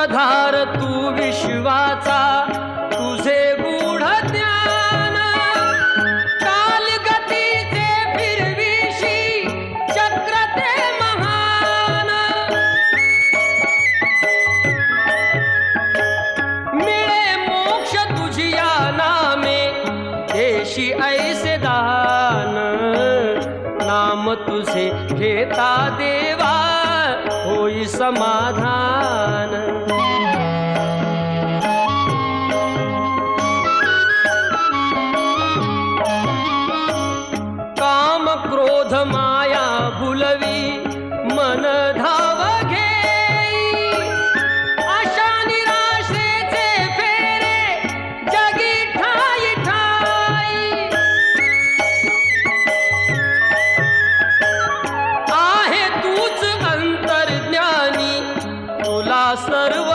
धार तू विश्वाचा तुझे गूढ ज्ञान. काल गतीचे फिरविशी चक्र ते महान. मिळे मोक्ष तुझी या नामे देशी ऐसे दान. नाम तुझे घेता देवा मनाची समाधान? काम क्रोध माया भुलवी सर्व